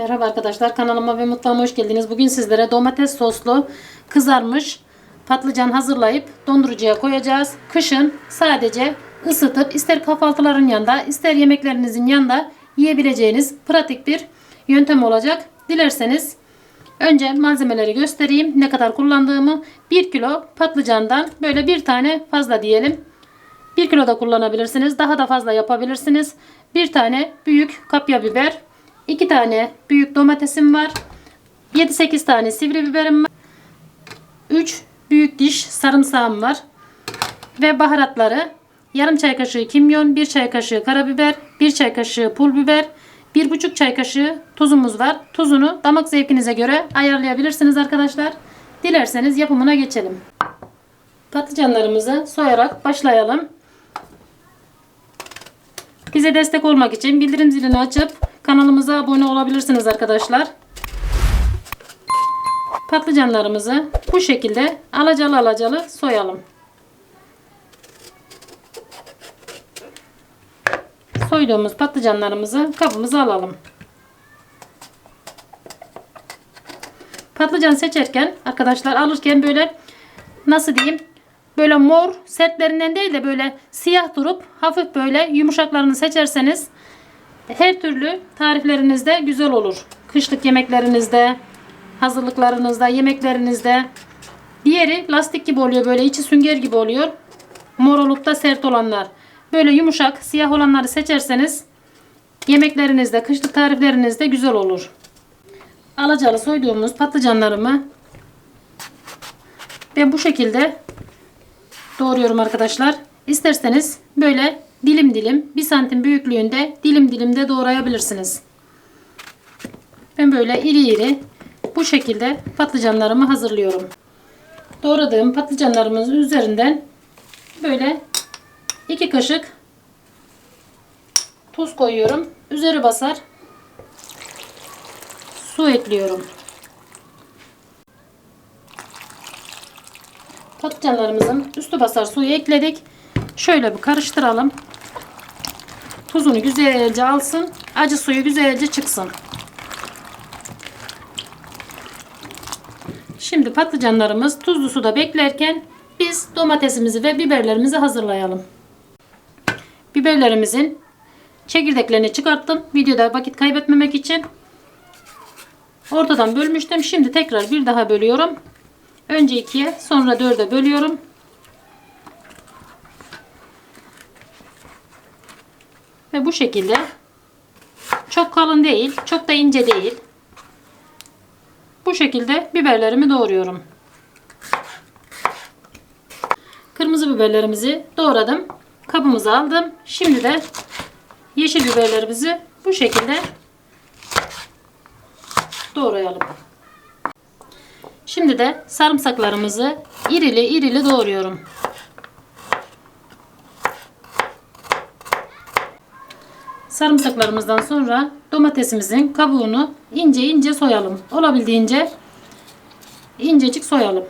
Merhaba arkadaşlar kanalıma ve mutfağıma hoş geldiniz. Bugün sizlere domates soslu kızarmış patlıcan hazırlayıp dondurucuya koyacağız. Kışın sadece ısıtıp ister kahvaltıların yanında ister yemeklerinizin yanında yiyebileceğiniz pratik bir yöntem olacak. Dilerseniz önce malzemeleri göstereyim. Ne kadar kullandığımı 1 kilo patlıcandan böyle bir tane fazla diyelim. 1 kilo da kullanabilirsiniz. Daha da fazla yapabilirsiniz. Bir tane büyük kapya biber. 2 tane büyük domatesim var. 7-8 tane sivri biberim var. 3 büyük diş sarımsağım var. Ve baharatları yarım çay kaşığı kimyon, 1 çay kaşığı karabiber, 1 çay kaşığı pul biber, 1,5 çay kaşığı tuzumuz var. Tuzunu damak zevkinize göre ayarlayabilirsiniz arkadaşlar. Dilerseniz yapımına geçelim. Patlıcanlarımızı soyarak başlayalım. Bize destek olmak için bildirim zilini açıp kanalımıza abone olabilirsiniz arkadaşlar. Patlıcanlarımızı bu şekilde alacalı alacalı soyalım. Soyduğumuz patlıcanlarımızı kabımıza alalım. Patlıcan seçerken arkadaşlar alırken böyle nasıl diyeyim böyle mor sertlerinden değil de böyle siyah durup hafif böyle yumuşaklarını seçerseniz her türlü tariflerinizde güzel olur. Kışlık yemeklerinizde, hazırlıklarınızda, yemeklerinizde. Diğeri lastik gibi oluyor böyle içi sünger gibi oluyor. Mor olup da sert olanlar. Böyle yumuşak, siyah olanları seçerseniz yemeklerinizde, kışlık tariflerinizde güzel olur. Alacalı soyduğumuz patlıcanlarımı ve bu şekilde doğruyorum arkadaşlar. İsterseniz böyle dilim dilim 1 santim büyüklüğünde dilim dilim de doğrayabilirsiniz. Ben böyle iri iri bu şekilde patlıcanlarımı hazırlıyorum. Doğradığım patlıcanlarımızın üzerinden böyle 2 kaşık tuz koyuyorum. Üzeri basar su ekliyorum. Patlıcanlarımızın üstü basar suyu ekledik. Şöyle bir karıştıralım. Tuzunu güzelce alsın. Acı suyu güzelce çıksın. Şimdi patlıcanlarımız tuzlu suda beklerken biz domatesimizi ve biberlerimizi hazırlayalım. Biberlerimizin çekirdeklerini çıkarttım. Videoda vakit kaybetmemek için. Ortadan bölmüştüm. Şimdi tekrar bir daha bölüyorum. Önce ikiye sonra dörde bölüyorum. Ve bu şekilde çok kalın değil, çok da ince değil. Bu şekilde biberlerimi doğruyorum. Kırmızı biberlerimizi doğradım. Kabımıza aldım. Şimdi de yeşil biberlerimizi bu şekilde doğrayalım. Şimdi de sarımsaklarımızı irili irili doğruyorum. Sarımsaklarımızdan sonra domatesimizin kabuğunu ince ince soyalım. Olabildiğince incecik soyalım.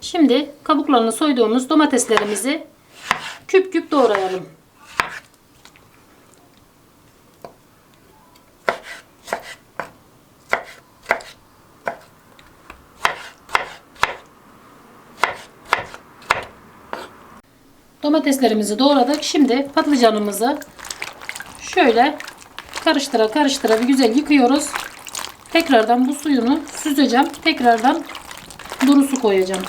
Şimdi kabuklarını soyduğumuz domateslerimizi küp küp doğrayalım. Domateslerimizi doğradık. Şimdi patlıcanımızı şöyle karıştıra karıştıra bir güzel yıkıyoruz. Tekrardan bu suyunu süzeceğim. Tekrardan duru su koyacağım.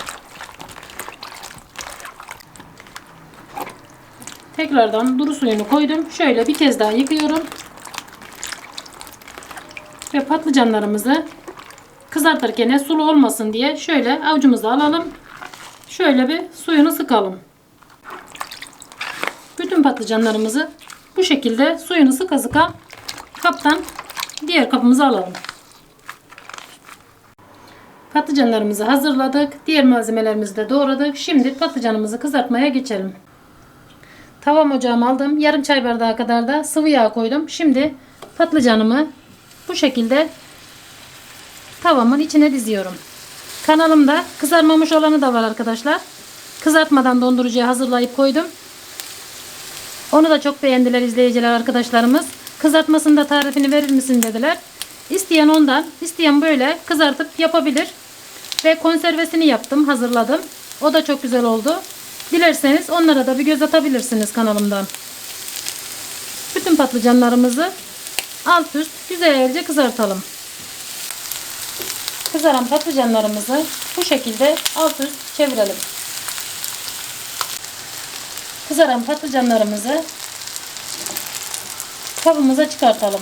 Tekrardan duru suyunu koydum. Şöyle bir kez daha yıkıyorum. Ve patlıcanlarımızı kızartırken sulu olmasın diye şöyle avucumuza alalım. Şöyle bir suyunu sıkalım. Bütün patlıcanlarımızı bu şekilde suyunu sıka sıka kaptan diğer kapımıza alalım. Patlıcanlarımızı hazırladık. Diğer malzemelerimizi de doğradık. Şimdi patlıcanımızı kızartmaya geçelim. Tavam ocağıma aldım. Yarım çay bardağı kadar da sıvı yağ koydum. Şimdi patlıcanımı bu şekilde tavamın içine diziyorum. Kanalımda kızarmamış olanı da var arkadaşlar. Kızartmadan dondurucuya hazırlayıp koydum. Onu da çok beğendiler izleyiciler arkadaşlarımız. kızartmasında tarifini verir misin dediler. İsteyen ondan, isteyen böyle kızartıp yapabilir. Ve konservesini yaptım, hazırladım. O da çok güzel oldu. Dilerseniz onlara da bir göz atabilirsiniz kanalımdan. Bütün patlıcanlarımızı alt üst güzelce kızartalım. Kızaran patlıcanlarımızı bu şekilde alt üst çevirelim. Kızaran patlıcanlarımızı kabımıza çıkartalım.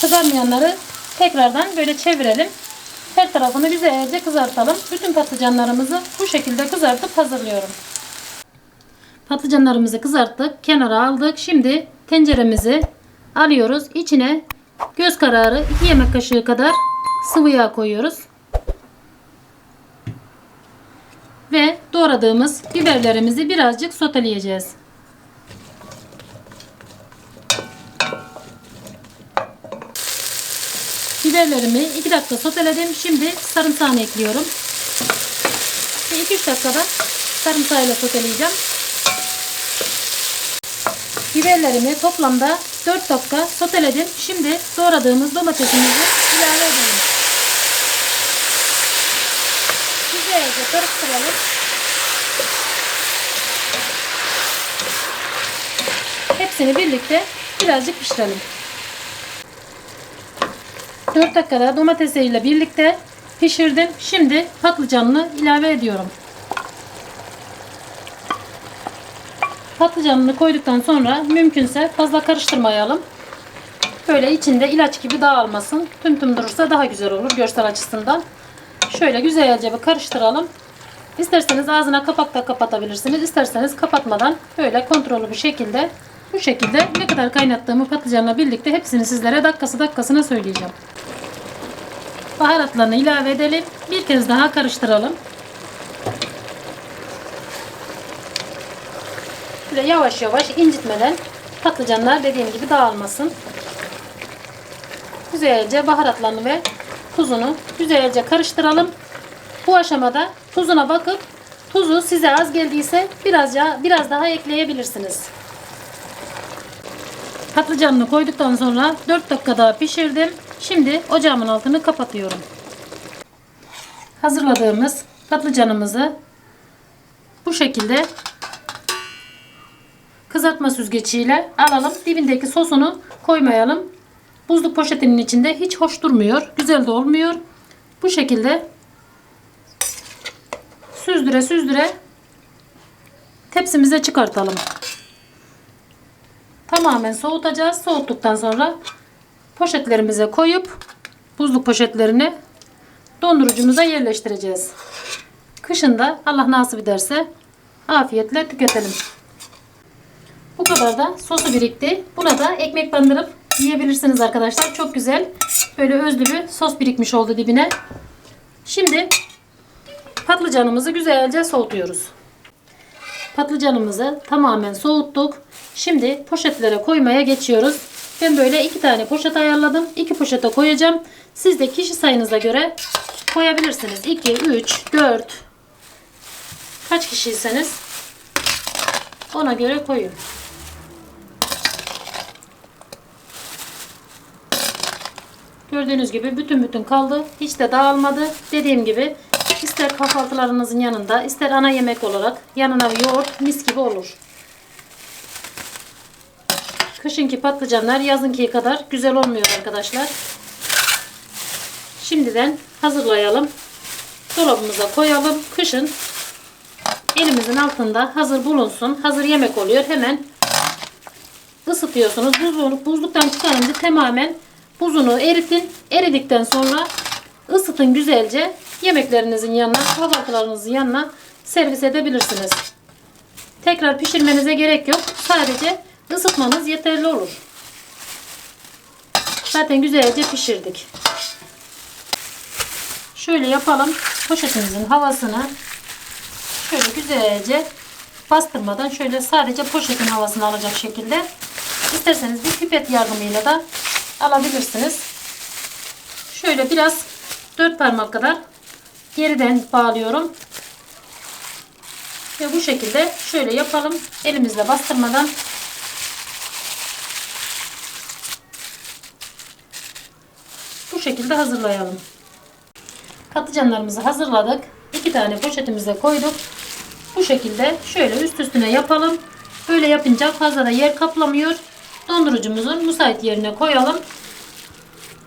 Kızarmayanları tekrardan böyle çevirelim. Her tarafını güzelce kızartalım. Bütün patlıcanlarımızı bu şekilde kızartıp hazırlıyorum. Patlıcanlarımızı kızarttık. Kenara aldık. Şimdi tenceremizi alıyoruz. İçine göz kararı 2 yemek kaşığı kadar sıvı yağ koyuyoruz. Ve doğradığımız biberlerimizi birazcık soteleyeceğiz. Biberlerimi 2 dakika soteledim. Şimdi sarımsağını ekliyorum. 2-3 dakikada sarımsağıyla soteleyeceğim. Biberlerimi toplamda 4 dakika soteledim. Şimdi doğradığımız domatesimizi ilave edelim. Güzelce karıştıralım. Hepsini birlikte birazcık pişirelim. 4 dakikada domatesiyle birlikte pişirdim. Şimdi patlıcanını ilave ediyorum. Patlıcanını koyduktan sonra mümkünse fazla karıştırmayalım. Böyle içinde ilaç gibi dağılmasın. Tüm tüm durursa daha güzel olur görsel açısından. Şöyle güzelce bir karıştıralım. İsterseniz ağzına kapak da kapatabilirsiniz. İsterseniz kapatmadan böyle kontrollü bir şekilde bu şekilde ne kadar kaynattığımı patlıcanla birlikte hepsini sizlere dakikası dakikasına söyleyeceğim. Baharatlarını ilave edelim. Bir kez daha karıştıralım. Böyle yavaş yavaş incitmeden patlıcanlar dediğim gibi dağılmasın. Güzelce baharatlarını ve tuzunu güzelce karıştıralım. Bu aşamada tuzuna bakıp tuzu size az geldiyse biraz, biraz daha ekleyebilirsiniz. Patlıcanını koyduktan sonra 4 dakika daha pişirdim. Şimdi ocağımın altını kapatıyorum. Hazırladığımız patlıcanımızı bu şekilde kızartma süzgeciyle alalım. Dibindeki sosunu koymayalım. Buzluk poşetinin içinde hiç hoş durmuyor. Güzel de olmuyor. Bu şekilde süzdüre süzdüre tepsimize çıkartalım. Tamamen soğutacağız. Soğuttuktan sonra poşetlerimize koyup buzluk poşetlerini dondurucumuza yerleştireceğiz. Kışında Allah nasip ederse afiyetle tüketelim. Bu kadar da sosu birikti. Buna da ekmek bandırıp yiyebilirsiniz arkadaşlar. Çok güzel. Böyle özlü bir sos birikmiş oldu dibine. Şimdi patlıcanımızı güzelce soğutuyoruz. Patlıcanımızı tamamen soğuttuk. Şimdi poşetlere koymaya geçiyoruz. Ben böyle iki tane poşet ayarladım. İki poşete koyacağım. Siz de kişi sayınıza göre koyabilirsiniz. 2, 3, 4 kaç kişiyseniz ona göre koyun. Gördüğünüz gibi bütün bütün kaldı. Hiç de dağılmadı. Dediğim gibi ister kahvaltılarınızın yanında ister ana yemek olarak yanına yoğurt mis gibi olur. Kışınki patlıcanlar yazınki kadar güzel olmuyor arkadaşlar. Şimdiden hazırlayalım. Dolabımıza koyalım. Kışın elimizin altında hazır bulunsun. Hazır yemek oluyor. Hemen ısıtıyorsunuz. Buzluk, buzluktan çıkarınca tamamen buzunu eritin. Eridikten sonra ısıtın güzelce. Yemeklerinizin yanına, kahvaltılarınızın yanına servis edebilirsiniz. Tekrar pişirmenize gerek yok. Sadece ısıtmanız yeterli olur. Zaten güzelce pişirdik. Şöyle yapalım. Poşetimizin havasını şöyle güzelce bastırmadan şöyle sadece poşetin havasını alacak şekilde isterseniz bir pipet yardımıyla da alabilirsiniz. Şöyle biraz 4 parmak kadar geriden bağlıyorum. Ve bu şekilde şöyle yapalım. Elimizle bastırmadan bu şekilde hazırlayalım. Patlıcanlarımızı hazırladık. İki tane poşetimize koyduk. Bu şekilde şöyle üst üstüne yapalım. Böyle yapınca fazla da yer kaplamıyor. Dondurucumuzun müsait yerine koyalım.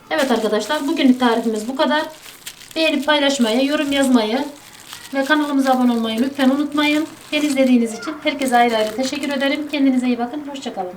Evet arkadaşlar bugünlük tarifimiz bu kadar. Beğenip paylaşmayı, yorum yazmayı ve kanalımıza abone olmayı lütfen unutmayın. Beni izlediğiniz için herkese ayrı ayrı teşekkür ederim. Kendinize iyi bakın. Hoşçakalın.